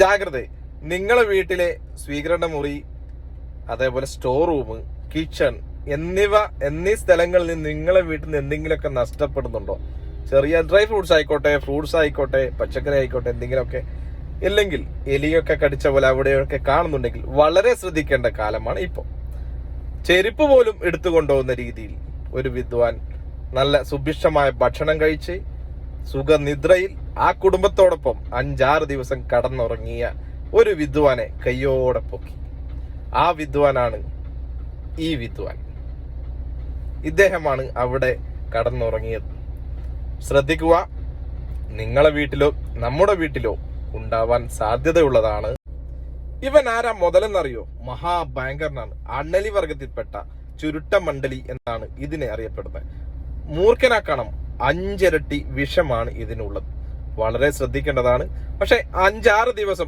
ജാഗ്രത. നിങ്ങളുടെ വീട്ടിലെ സ്വീകരണ മുറി അതേപോലെ സ്റ്റോർ റൂം കിച്ചൺ എന്നിവ എന്നീ സ്ഥലങ്ങളിൽ നിന്ന് നിങ്ങളെ വീട്ടിൽ നിന്ന് എന്തെങ്കിലുമൊക്കെ നഷ്ടപ്പെടുന്നുണ്ടോ? ചെറിയ ഡ്രൈ ഫ്രൂട്ട്സ് ആയിക്കോട്ടെ ഫ്രൂട്ട്സ് ആയിക്കോട്ടെ പച്ചക്കറി ആയിക്കോട്ടെ എന്തെങ്കിലുമൊക്കെ. ഇല്ലെങ്കിൽ എലിയൊക്കെ കടിച്ച പോലെ അവിടെയൊക്കെ കാണുന്നുണ്ടെങ്കിൽ വളരെ ശ്രദ്ധിക്കേണ്ട കാലമാണ് ഇപ്പോൾ. ചെരുപ്പ് പോലും എടുത്തു കൊണ്ടുപോകുന്ന രീതിയിൽ ഒരു വിദ്വാൻ നല്ല സുഭിക്ഷമായ ഭക്ഷണം കഴിച്ച് സുഖനിദ്രയിൽ ആ കുടുംബത്തോടൊപ്പം അഞ്ചാറ് ദിവസം കടന്നുറങ്ങിയ ഒരു വിദ്വാനെ കയ്യോടെ പൊക്കി. ആ വിദ്വാനാണ് ഈ വിദ്വാൻ. ഇദ്ദേഹമാണ് അവിടെ കടന്നുറങ്ങിയത്. ശ്രദ്ധിക്കുക നിങ്ങളെ വീട്ടിലോ നമ്മുടെ വീട്ടിലോ ഉണ്ടാവാൻ സാധ്യതയുള്ളതാണ്. ഇവൻ ആരാ മുതലെന്നറിയോ? മഹാഭയങ്കരനാണ്. അണ്ണലി വർഗത്തിൽപ്പെട്ട ചുരുട്ട മണ്ഡലി എന്നാണ് ഇതിനെ അറിയപ്പെടുന്നത്. മൂർഖനാക്കണം. അഞ്ചിരട്ടി വിഷമാണ് ഇതിനുള്ളത്. വളരെ ശ്രദ്ധിക്കേണ്ടതാണ്. പക്ഷെ അഞ്ചാറ് ദിവസം